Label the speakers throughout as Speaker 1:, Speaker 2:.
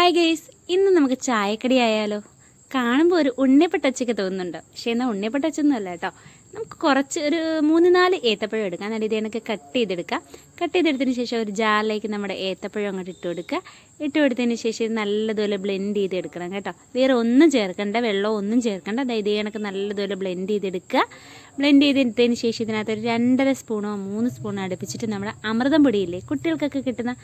Speaker 1: Hi guys ഇന്ന് നമുക്ക് ചായക്കടി ആയാലോ? കാണുമ്പോൾ ഒരു ഉണ്ണിപ്പട്ടച്ചൊക്കെ തോന്നുന്നുണ്ടോ. പക്ഷേ എന്നാൽ ഉണ്ണിപ്പട്ടച്ചൊന്നും അല്ല കേട്ടോ. നമുക്ക് കുറച്ച് ഒരു മൂന്ന് നാല് ഏത്തപ്പഴം എടുക്കാം. നല്ല ഇത് കണക്ക് കട്ട് ചെയ്തെടുക്കാം. കട്ട് ചെയ്തെടുത്തതിന് ശേഷം ഒരു ജാറിലേക്ക് നമ്മുടെ ഏത്തപ്പഴം അങ്ങോട്ട് ഇട്ട് കൊടുക്കുക. ഇട്ട് കൊടുത്തതിന് ശേഷം നല്ലതുപോലെ ബ്ലെൻഡ് ചെയ്തെടുക്കണം കേട്ടോ. വേറെ ഒന്നും ചേർക്കണ്ട വെള്ളം ഒന്നും ചേർക്കണ്ട. അതായത് കണക്ക് നല്ലതുപോലെ ബ്ലെൻഡ് ചെയ്തെടുക്കുക. ബ്ലെൻഡ് ചെയ്തെടുത്തതിന് ശേഷം ഇതിനകത്ത് ഒരു രണ്ടര സ്പൂണോ മൂന്ന് സ്പൂണോ അടുപ്പിച്ചിട്ട് നമ്മുടെ അമൃതം പൊടിയില്ലേ കുട്ടികൾക്കൊക്കെ കിട്ടുന്ന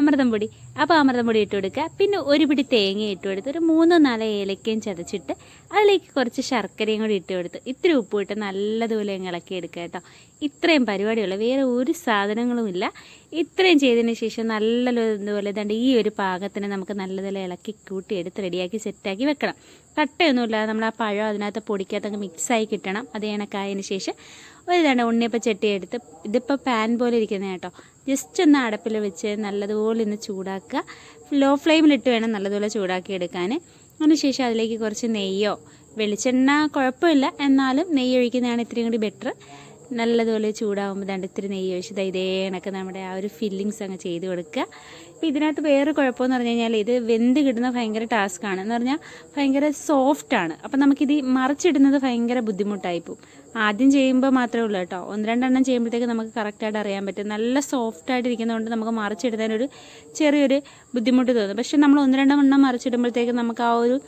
Speaker 1: അമൃതം പൊടി. അപ്പോൾ അമൃതം പൊടി ഇട്ട് കൊടുക്കുക. പിന്നെ ഒരു പിടി തേങ്ങ ഇട്ട് കൊടുത്ത് ഒരു മൂന്നോ നാലോ ഏലക്കയും ചതച്ചിട്ട് അതിലേക്ക് കുറച്ച് ശർക്കരയും കൂടി ഇട്ട് കൊടുത്ത് ഇത്തിരി ഉപ്പ് ഇട്ട് നല്ലതുപോലെ ഇളക്കി എടുക്കുക കേട്ടോ. ഇത്രയും പരിപാടിയുള്ള വേറെ ഒരു സാധനങ്ങളുമില്ല ഇത്രയും ചെയ്തതിന് ശേഷം നല്ലതുപോലെ ഇതാണ്ട് ഈ ഒരു പാകത്തിന് നമുക്ക് നല്ലതുപോലെ ഇളക്കി കൂട്ടി എടുത്ത് റെഡിയാക്കി സെറ്റാക്കി വെക്കണം. കട്ടയൊന്നുമില്ലാതെ നമ്മൾ ആ പഴം അതിനകത്ത് പൊടിക്കകത്തങ്ങ് മിക്സായി കിട്ടണം. അത് കണക്കായതിന് ശേഷം ഒരു തണ്ട ഉണ്ണിയപ്പം ചട്ടി എടുത്ത് ഇതിപ്പോൾ പാൻ പോലെ ഇരിക്കുന്നത് കേട്ടോ. ജസ്റ്റ് ഒന്ന് അടപ്പിൽ വെച്ച് നല്ലതുപോലെ ഒന്ന് ചൂടാക്കുക. ലോ ഫ്ലെയിമിലിട്ട് വേണം നല്ലതുപോലെ ചൂടാക്കി എടുക്കാൻ. അതിനുശേഷം അതിലേക്ക് കുറച്ച് നെയ്യോ വെളിച്ചെണ്ണ കുഴപ്പമില്ല. എന്നാലും നെയ്യ് ഒഴിക്കുന്നതാണ് ഇത്രയും കൂടി ബെറ്റർ നല്ലതുപോലെ ചൂടാകുമ്പോൾ ദണ്ട് ഇത്തിരി നെയ്യ് ഒഴിച്ച് ഇതേ കണക്ക് നമ്മുടെ ആ ഒരു ഫില്ലിങ്സ് അങ്ങ് ചെയ്ത് കൊടുക്കുക. അപ്പോൾ ഇതിനകത്ത് വേറെ കുഴപ്പമെന്ന് പറഞ്ഞു കഴിഞ്ഞാൽ ഇത് വെന്ത് കിട്ടുന്ന ഭയങ്കര ടാസ്ക്കാണ് എന്ന് പറഞ്ഞാൽ ഭയങ്കര സോഫ്റ്റാണ് അപ്പം നമുക്കിത് മറിച്ചിടുന്നത് ഭയങ്കര ബുദ്ധിമുട്ടായി പോകും ആദ്യം ചെയ്യുമ്പോൾ മാത്രമേ ഉള്ളൂ കേട്ടോ. ഒന്ന് രണ്ടെണ്ണം ചെയ്യുമ്പോഴത്തേക്ക് നമുക്ക് കറക്റ്റായിട്ട് അറിയാൻ പറ്റും. നല്ല സോഫ്റ്റായിട്ടിരിക്കുന്നതുകൊണ്ട് നമുക്ക് മറിച്ചിടുന്നതിനൊരു ചെറിയൊരു ബുദ്ധിമുട്ട് തോന്നും. പക്ഷേ നമ്മൾ ഒന്ന് രണ്ടെണ്ണം മറിച്ചിടുമ്പോഴത്തേക്ക് നമുക്ക് ആ ഒരു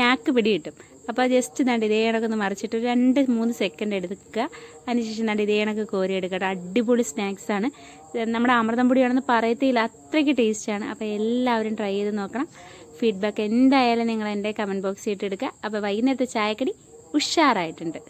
Speaker 1: നാക്ക് പിടി കിട്ടും അപ്പോൾ ജസ്റ്റ് നണ്ട് ഇതേ കണക്കൊന്ന് മറിച്ചിട്ട് രണ്ട് മൂന്ന് സെക്കൻഡ് എടുക്കുക. അതിനുശേഷം നണ്ട് ഇതേ കണക്ക് കോരി എടുക്കട്ടെ അടിപൊളി സ്നാക്സാണ് നമ്മുടെ അമൃതം പൊടിയാണെന്ന് പറയത്തില്ല. അത്രയ്ക്ക് ടേസ്റ്റാണ് അപ്പോൾ എല്ലാവരും ട്രൈ ചെയ്ത് നോക്കണം. ഫീഡ്ബാക്ക് എന്തായാലും നിങ്ങൾ എന്റെ കമന്റ് ബോക്സിൽ ഇട്ടെടുക്കുക അപ്പോൾ വൈകുന്നേരത്തെ ചായക്കടി ഉഷാറായിട്ടുണ്ട്.